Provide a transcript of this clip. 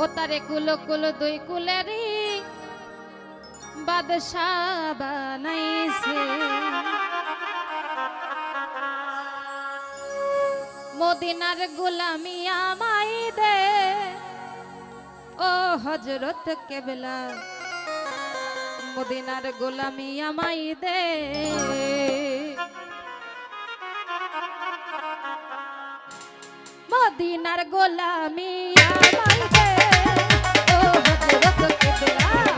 ও তারে কুলো কুলো দুই কুলেরই বাদশাহ বানাইছে। মদিনার গোলামি আমাই দে। ও হজরত কেবলা, মদিনার গোলামি আমাই দে। মদিনার গোলামি হযরত